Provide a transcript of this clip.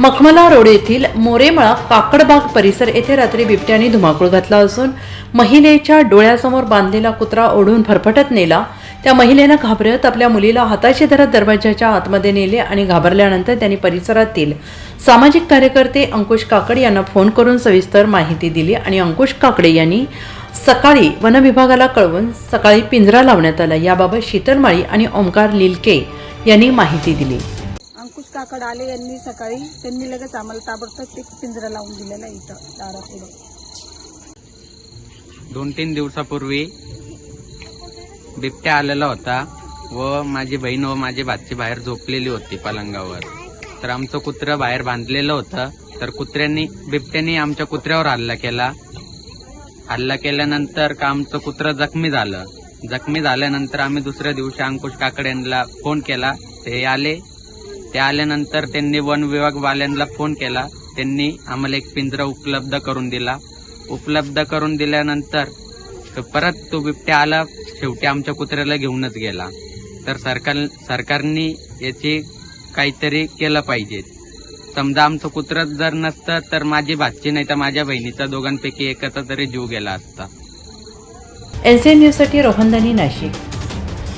मखमला road येथील मोरेमळा काकडबाग परिसर येथे रात्री बिबट्याने धुमाकूळ घातला असून महिलेच्या डोळ्यासमोर बांधलेला कुत्रा ओढून फरफटत नेला. त्या महिलेनं घाबरत आपल्या मुलीला हाताशी धरत दरवाजाच्या आतमध्ये नेले आणि घाबरल्यानंतर त्यांनी परिसरातील सामाजिक कार्यकर्ते अंकुश काकड यांना फोन करून सविस्तर माहिती दिली आणि अंकुश काकडे यांनी सकाळी वनविभागाला कळवून सकाळी पिंजरा लावण्यात आला. याबाबत शीतलमाळी आणि ओंकार लिलके यांनी माहिती दिली. काकड आले यांनी सकाळी त्यांनी लगेच आम्हाला ताबडतोब ते पिंजरा लावून दिलेला आहे इथं दारापुढं. दोन तीन दिवसापूर्वी बिबट्या आलेला होता व माझी बहीण व माझी भाची बाहेर झोपलेली होती पलंगावर. तर आमचं कुत्रं बाहेर बांधलेलं होतं. तर कुत्र्यांनी बिबट्याने आमच्या कुत्र्यावर हल्ला केला. हल्ला केल्यानंतर का आमचं कुत्रं जखमी झालं? जखमी झाल्यानंतर आम्ही दुसऱ्या दिवशी अंकुश काकड यांना फोन केला. ते आले. ते आल्यानंतर त्यांनी वन विभागवाल्यांना फोन केला. त्यांनी आम्हाला एक पिंजरा उपलब्ध करून दिला. उपलब्ध करून दिल्यानंतर तो परत तो बिबट्या आला. शेवटी आमच्या कुत्र्याला घेऊनच गेला. तर सरकार सरकारने याची काहीतरी केलं पाहिजे. समजा आमचं कुत्रं जर नसतं तर माझी भाची नाही तर माझ्या बहिणीचा दोघांपैकी एकाचा तरी जीव गेला असता. एनसीएन एन न्यूजसाठी रोहनदानी नाशिक.